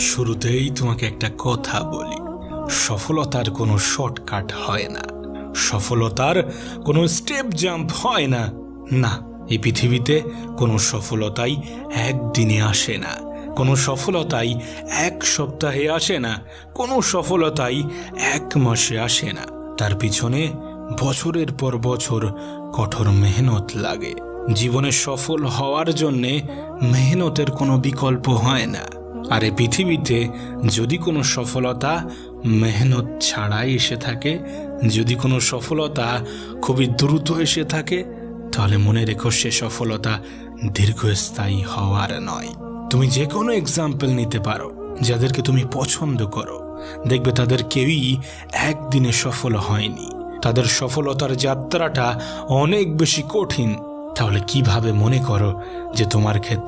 শুরুতেই তোমাকে একটা কথা বলি। সফলতার কোনো শর্টকাট হয় না। সফলতার কোনো স্টেপ জাম্প হয় না। না, এই পৃথিবীতে কোনো সফলতাই একদিনে আসে না। কোনো সফলতাই এক সপ্তাহে আসে না। কোনো সফলতাই এক মাসে আসে না। তার পিছনে বছরের পর বছর কঠোর মেহনত লাগে। জীবনে সফল হওয়ার জন্যে মেহনতের কোনো বিকল্প হয় না। আর এই পৃথিবীতে যদি কোনো সফলতা মেহনত ছাড়াই এসে থাকে, যদি কোনো সফলতা খুবই দ্রুত এসে থাকে, তাহলে মনে রেখো সে সফলতা দীর্ঘস্থায়ী হওয়ার নয়। তুমি যে কোনো এক্সাম্পল নিতে পারো, যাদেরকে তুমি পছন্দ করো। দেখবে তাদের কেউই একদিনে সফল হয়নি। তাদের সফলতার যাত্রাটা অনেক বেশি কঠিন। তাহলে কীভাবে মনে করো যে তোমার ক্ষেত্রে